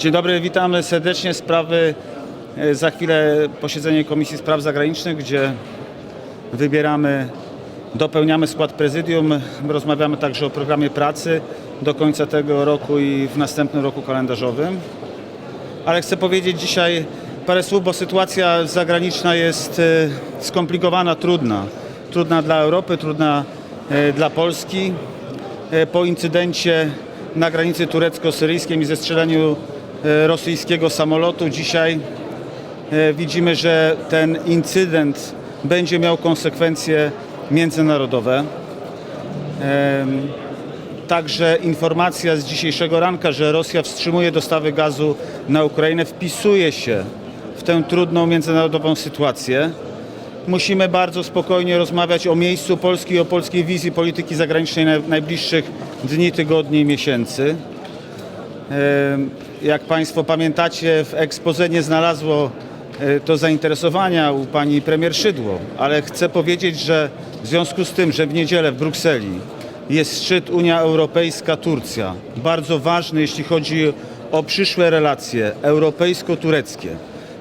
Dzień dobry, witamy serdecznie. Sprawy e, za chwilę posiedzenie Komisji Spraw Zagranicznych, gdzie wybieramy, dopełniamy skład prezydium. Rozmawiamy także o programie pracy do końca tego roku i w następnym roku kalendarzowym. Ale chcę powiedzieć dzisiaj parę słów, bo sytuacja zagraniczna jest e, skomplikowana, trudna. Trudna dla Europy, trudna e, dla Polski. Po incydencie na granicy turecko-syryjskiej i zestrzeleniu rosyjskiego samolotu dzisiaj e, widzimy, że ten incydent będzie miał konsekwencje międzynarodowe. Także informacja z dzisiejszego ranka, że Rosja wstrzymuje dostawy gazu na Ukrainę, wpisuje się w tę trudną międzynarodową sytuację. Musimy bardzo spokojnie rozmawiać o miejscu Polski i o polskiej wizji polityki zagranicznej na najbliższych dni, tygodni i miesięcy. Jak Państwo pamiętacie, w ekspoze nie znalazło e, to zainteresowania u pani premier Szydło, ale chcę powiedzieć, że w związku z tym, że w niedzielę w Brukseli jest szczyt Unia Europejska-Turcja, bardzo ważny, jeśli chodzi o przyszłe relacje europejsko-tureckie,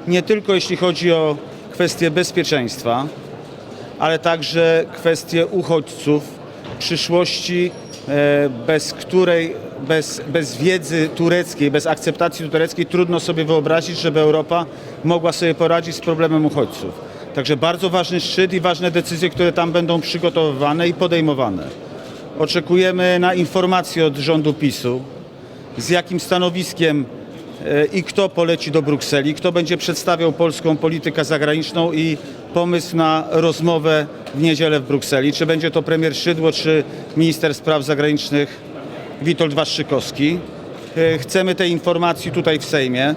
nie tylko jeśli chodzi o kwestie bezpieczeństwa, ale także kwestie uchodźców, przyszłości, bez której, bez, bez wiedzy tureckiej, bez akceptacji tureckiej trudno sobie wyobrazić, żeby Europa mogła sobie poradzić z problemem uchodźców. Także bardzo ważny szczyt i ważne decyzje, które tam będą przygotowywane i podejmowane. Oczekujemy na informacje od rządu PiSu, z jakim stanowiskiem e, i kto poleci do Brukseli, kto będzie przedstawiał polską politykę zagraniczną i pomysł na rozmowę w niedzielę w Brukseli. Czy będzie to premier Szydło, czy minister spraw zagranicznych Witold Waszczykowski. E, Chcemy tej informacji tutaj w Sejmie.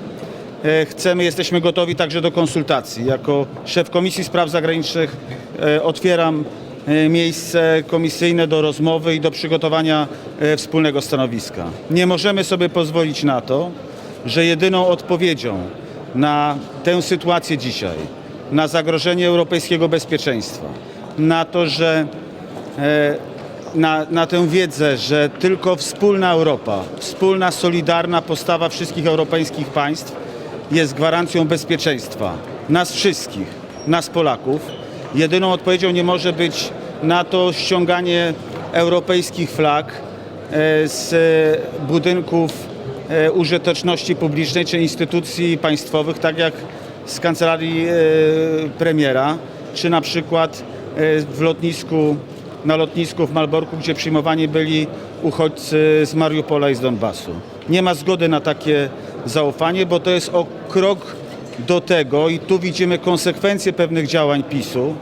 E, Chcemy, jesteśmy gotowi także do konsultacji. Jako szef Komisji Spraw Zagranicznych e, otwieram e, miejsce komisyjne do rozmowy i do przygotowania e, wspólnego stanowiska. Nie możemy sobie pozwolić na to, że jedyną odpowiedzią na tę sytuację dzisiaj, na zagrożenie europejskiego bezpieczeństwa, na to, że e, na, na tę wiedzę, że tylko wspólna Europa, wspólna, solidarna postawa wszystkich europejskich państw jest gwarancją bezpieczeństwa nas wszystkich, nas Polaków. Jedyną odpowiedzią nie może być na to ściąganie europejskich flag e, z budynków użyteczności publicznej czy instytucji państwowych, tak jak z kancelarii e, premiera, czy na przykład e, w lotnisku, na lotnisku w Malborku, gdzie przyjmowani byli uchodźcy z Mariupola i z Donbasu. Nie ma zgody na takie zaufanie, bo to jest o krok do tego i tu widzimy konsekwencje pewnych działań PiSu,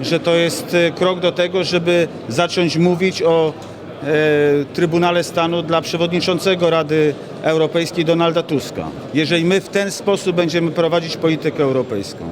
że to jest e, krok do tego, żeby zacząć mówić o e, Trybunale Stanu dla przewodniczącego Rady Europejskiej Donalda Tuska. Jeżeli my w ten sposób będziemy prowadzić politykę europejską,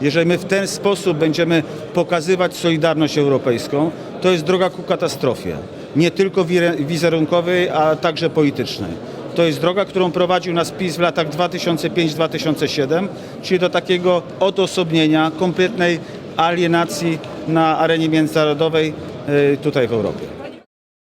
jeżeli my w ten sposób będziemy pokazywać solidarność europejską, to jest droga ku katastrofie. Nie tylko wizerunkowej, a także politycznej. To jest droga, którą prowadził nas PiS w latach 2005-2007, czyli do takiego odosobnienia, kompletnej alienacji na arenie międzynarodowej y, tutaj w Europie.